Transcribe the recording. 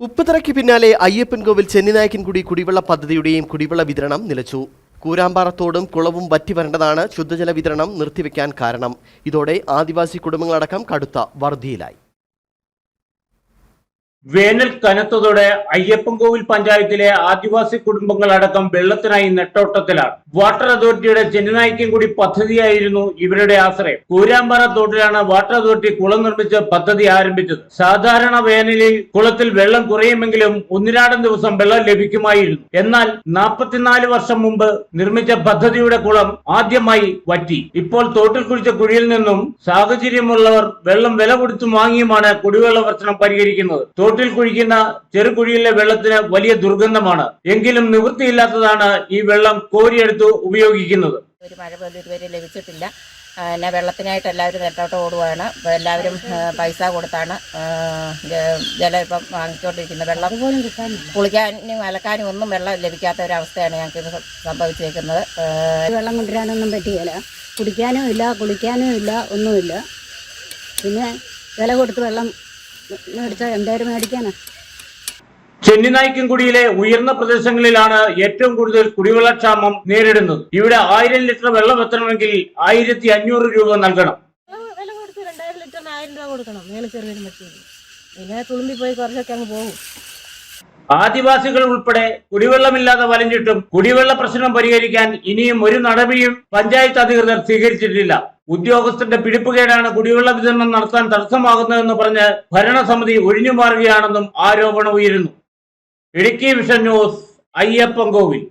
ഉപ്പുതറയ്ക്ക് പിന്നാലെ അയ്യപ്പൻ അയ്യപ്പൻകോവിൽ ചെന്നിനായക്കൻകുടി കുടിവെള്ള പദ്ധതിയുടെയും കുടിവെള്ള വിതരണം നിലച്ചു. കൂരാമ്പാറത്തോടും കുളവും വറ്റി വരേണ്ടതാണ് ശുദ്ധജല വിതരണം നിർത്തിവെക്കാൻ കാരണം. ഇതോടെ ആദിവാസി കുടുംബങ്ങളടക്കം കടുത്ത വറുതിയിലായി വേനൽ കനത്തതോടെ അയ്യപ്പൻകോവിൽ പഞ്ചായത്തിലെ ആദിവാസി കുടുംബങ്ങളടക്കം വെള്ളത്തിനായി നെട്ടോട്ടത്തിലാണ്. വാട്ടർ അതോറിറ്റിയുടെ ചെന്നനായിക്കൻകുടി പദ്ധതിയായിരുന്നു ഇവരുടെ ആശ്രയം. കൂരാമ്പാറ തോട്ടിലാണ് വാട്ടർ അതോറിറ്റി കുളം നിർമ്മിച്ച് പദ്ധതി ആരംഭിച്ചത്. സാധാരണ വേനലിൽ കുളത്തിൽ വെള്ളം കുറയുമെങ്കിലും ഒന്നിരാടം ദിവസം വെള്ളം ലഭിക്കുമായിരുന്നു. എന്നാൽ നാൽപ്പത്തിനാല് വർഷം മുമ്പ് നിർമ്മിച്ച പദ്ധതിയുടെ കുളം ആദ്യമായി വറ്റി. ഇപ്പോൾ തോട്ടിൽ കുഴിച്ച കുഴിയിൽ നിന്നും സാഹചര്യമുള്ളവർ വെള്ളം വില കൊടുത്തു വാങ്ങിയുമാണ് കുടിവെള്ള പ്രശ്നം പരിഹരിക്കുന്നത്. തോട്ടിൽ കുഴിക്കുന്ന ചെറുകുഴിയിലെ വെള്ളത്തിന് വലിയ ദുർഗന്ധമാണ്. എങ്കിലും നിവൃത്തിയില്ലാത്തതാണ് ഈ വെള്ളം കോരിയെടുത്ത് ഉപയോഗിക്കുന്നത്. ഒരു മഴ പോലും ഇതുവരെ ലഭിച്ചിട്ടില്ല. പിന്നെ വെള്ളത്തിനായിട്ട് എല്ലാവരും നെട്ടോട്ട് ഓടുകയാണ് എല്ലാവരും പൈസ കൊടുത്താണ്. ജലം ഇപ്പം വാങ്ങിച്ചുകൊണ്ടിരിക്കുന്നത് വെള്ളം കുളിക്കാനും അലക്കാനും ഒന്നും വെള്ളം ലഭിക്കാത്ത ഒരവസ്ഥയാണ് അവസ്ഥയാണ് ഞങ്ങൾക്ക് ഇത് സംഭവിച്ചേക്കുന്നത്. വെള്ളം കൊണ്ടുവരാനൊന്നും പറ്റുകയില്ല കുടിക്കാനും ഇല്ല കുളിക്കാനും ഇല്ല ഒന്നുമില്ല. പിന്നെ വില കൊടുത്ത് വെള്ളം മേടിച്ചാൽ എന്തായാലും മേടിക്കാനാ. ഉയർന്ന പ്രദേശങ്ങളിലാണ് ഏറ്റവും കൂടുതൽ കുടിവെള്ളക്ഷാമം നേരിടുന്നത്. ഇവിടെ ആയിരം ലിറ്റർ വെള്ളം എത്തണമെങ്കിൽ ആയിരത്തി അഞ്ഞൂറ് രൂപ നൽകണം. വില കൊടുത്ത് രണ്ടായിരം ലിറ്ററിന് ആയിരം രൂപ കൊടുക്കണം. മേളിൽ ചെറുകിന് പറ്റിയത്. പിന്നെ തുളുമ്പി പോയി കുറച്ചൊക്കെ അങ്ങ് പോകും. ആദിവാസികൾ ഉൾപ്പെടെ കുടിവെള്ളമില്ലാതെ വലഞ്ഞിട്ടും കുടിവെള്ള പ്രശ്നം പരിഹരിക്കാൻ ഇനിയും ഒരു നടപടിയും പഞ്ചായത്ത് അധികൃതർ സ്വീകരിച്ചിട്ടില്ല. ഉദ്യോഗസ്ഥന്റെ പിടിപ്പുകേടാണ് കുടിവെള്ള വിതരണം നടത്താൻ തടസ്സമാകുന്നതെന്ന് പറഞ്ഞ് ഭരണസമിതി ഒഴിഞ്ഞു മാറുകയാണെന്നും ആരോപണം ഉയരുന്നു ഇടുക്കി വിഷൻ ന്യൂസ് അയ്യപ്പൻകോവിൽ